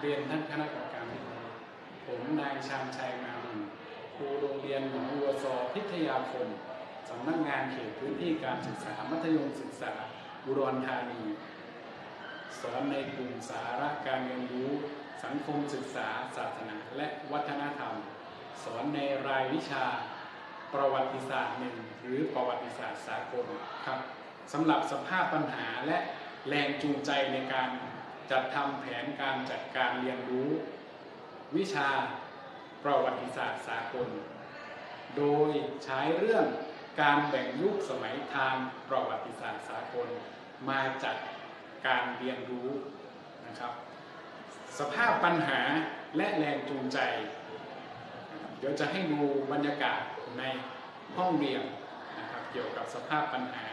เรียนท่านคณะกรรมการที่ผมนายชาญชัยงามครูโรงเรียนหนองวัวซอพิทยาคมสำนักงานเขตพื้นที่การศึกษามัธยมศึกษาอุดรธานีสอนในกลุ่มสาระการเรียนรู้ สังคมศึกษา ศาสนา และวัฒนธรรม สอนในรายวิชาประวัติศาสตร์หนึ่งหรือประวัติศาสตร์สากลครับสำหรับสภาพปัญหาและแรงจูงใจในการ จัดทำแผนการจัดการเรียนรู้ วิชาประวัติศาสตร์สากล โดยใช้เรื่องการแบ่งยุคสมัยทางประวัติศาสตร์สากล มาจัดการเรียนรู้นะครับ สภาพปัญหาและแรงจูงใจ เดี๋ยวจะให้ดูบรรยากาศในห้องเรียนนะครับเกี่ยวกับสภาพปัญหา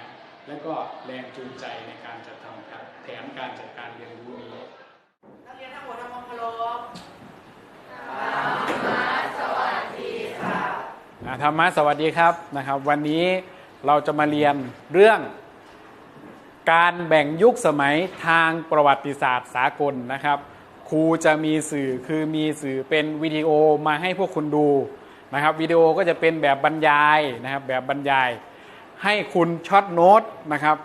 และก็แรงจูงใจในการจัดทำครับแผนการจัดการเรียนรู้นี้นักเรียนทั้งหมดทำความเคารพธรรมะสวัสดีครับนะครับวันนี้เราจะมาเรียนเรื่องการแบ่งยุคสมัยทางประวัติศาสตร์สากลนะครับ ครูจะมีสื่อคือมีสื่อเป็นวิดีโอมาให้พวกคุณดูนะครับวิดีโอก็จะเป็นแบบบรรยายนะครับแบบบรรยาย ให้คุณช็อตโน้ตนะครับ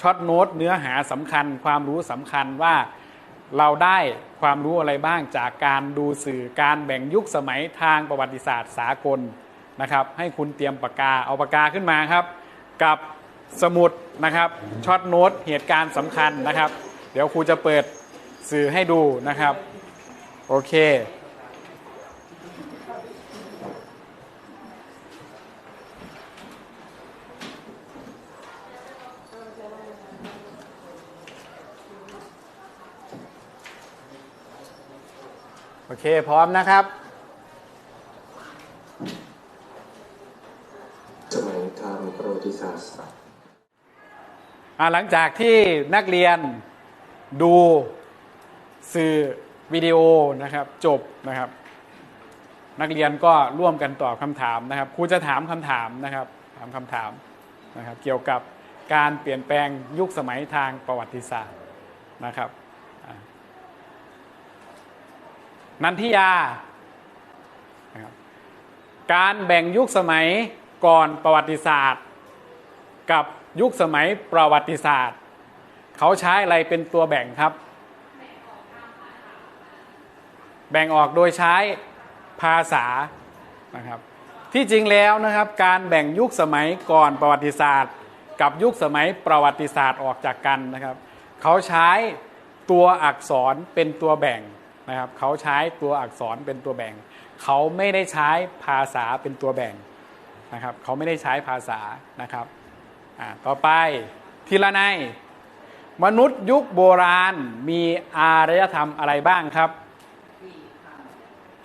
ช็อตโน้ตเนื้อหาสำคัญ ความรู้สำคัญว่าเราได้ความรู้อะไรบ้างจากการดูสื่อการแบ่งยุคสมัยทางประวัติศาสตร์สากลนะครับ ให้คุณเตรียมปากกาเอาปากกาขึ้นมาครับ กับสมุดนะครับช็อตโน้ตเหตุการณ์สำคัญนะครับ เดี๋ยวครูจะเปิดสื่อให้ดูนะครับ โอเค โอเค พร้อมนะครับสมัยทางประวัติศาสตร์อ่าหลังจากที่นักเรียนดูสื่อวิดีโอนะครับจบนะครับ นักเรียนก็ร่วมกันตอบคำถามนะครับครูจะถามคำถามนะครับถามคำถามนะครับเกี่ยวกับการเปลี่ยนแปลงยุคสมัยทางประวัติศาสตร์นะครับอ่า นันทิยา การแบ่งยุคสมัยก่อนประวัติศาสตร์ กับยุคสมัยประวัติศาสตร์ เขาใช้อะไรเป็นตัวแบ่งครับ แบ่งออกโดยใช้ภาษานะครับที่จริงแล้วนะครับการแบ่งยุคสมัยก่อนประวัติศาสตร์ กับยุคสมัยประวัติศาสตร์ออกจากกันนะครับ เขาใช้ตัวอักษรเป็นตัวแบ่ง นะครับเขาใช้ตัวอักษรเป็นตัวแบ่ง เขาไม่ได้ใช้ภาษาเป็นตัวแบ่งนะครับเขาไม่ได้ใช้ภาษานะครับอ่าต่อไปทีละในมนุษย์ยุคโบราณมีอารยธรรมอะไรบ้างครับ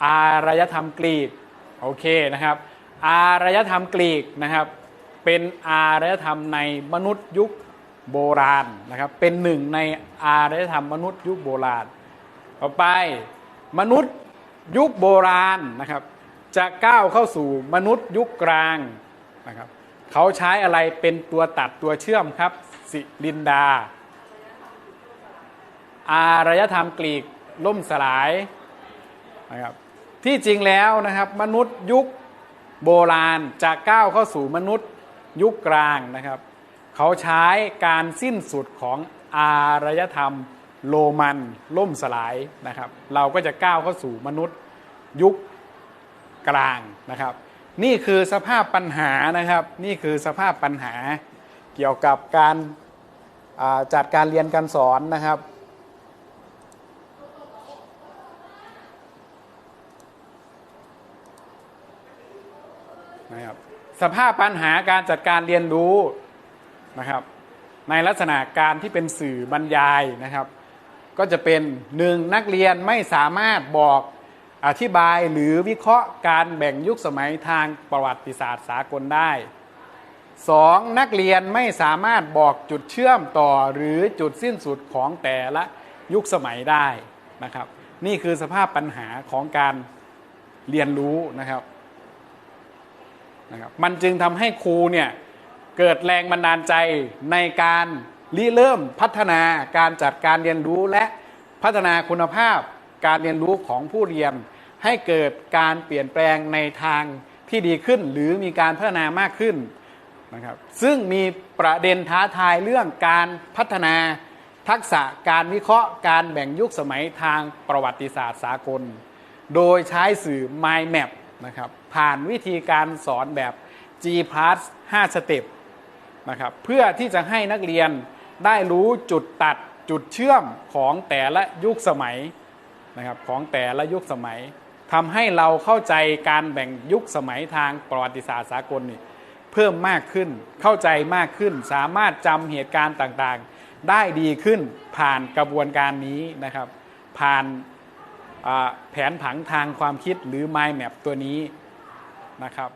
อารยธรรมกรีกโอเคนะครับ อารยธรรมกรีกนะครับ เป็นอารยธรรมในมนุษย์ยุคโบราณนะครับ เป็นหนึ่งในอารยธรรมมนุษย์ยุคโบราณ ต่อไปมนุษย์ยุคโบราณนะครับ จะก้าวเข้าสู่มนุษย์ยุคกลางนะครับเขาใช้อะไรเป็นตัวตัดตัวเชื่อมครับ สิลินดา อารยธรรมกรีกล่มสลายนะครับที่จริงแล้วนะครับ มนุษย์ยุคโบราณจะก้าวเข้าสู่มนุษย์ยุคกลางนะครับ เขาใช้การสิ้นสุดของอารยธรรม โรมันล่มสลายนะครับ เราก็จะก้าวเข้าสู่มนุษย์ยุคกลางนะครับ นี่คือสภาพปัญหานะครับ นี่คือสภาพปัญหาเกี่ยวกับการาจัดการเรียนการสอนนะครับ นะครับ สภาพปัญหาการจัดการเรียนรู้นะครับ ในลักษณะการที่เป็นสื่อบรรยายนะครับ ก็จะเป็นหนึ่งนักเรียนไม่สามารถบอกอธิบายหรือวิเคราะห์การแบ่งยุคสมัยทางประวัติศาสตร์สากลได้สองนักเรียนไม่สามารถบอกจุดเชื่อมต่อหรือจุดสิ้นสุดของแต่ละยุคสมัยได้นะครับ นี่คือสภาพปัญหาของการเรียนรู้นะครับนะครับ มันจึงทำให้ครูเนี่ยเกิดแรงบันดาลใจในการ ริเริ่มพัฒนาการจัดการเรียนรู้และพัฒนาคุณภาพการเรียนรู้ของผู้เรียน ให้เกิดการเปลี่ยนแปลงในทางที่ดีขึ้น หรือมีการพัฒนามากขึ้นนะครับซึ่งมีประเด็นท้าทายเรื่องการพัฒนาทักษะการวิเคราะห์การแบ่งยุคสมัยทางประวัติศาสตร์สากล โดยใช้สื่อ Mind Map นะครับผ่านวิธีการสอนแบบ G plus 5สเต็ปนะครับเพื่อที่จะให้นักเรียน ได้รู้จุดตัดจุดเชื่อมของแต่ละยุคสมัยนะครับของแต่ละยุคสมัยทำให้เราเข้าใจการแบ่งยุคสมัยทางประวัติศาสตร์สากลนี่เพิ่มมากขึ้นเข้าใจมากขึ้น สามารถจำเหตุการณ์ต่างๆ ได้ดีขึ้นผ่านกระบวนการนี้นะครับ ผ่านแผนผังทางความคิดหรือ Mind Map ตัวนี้นะครับ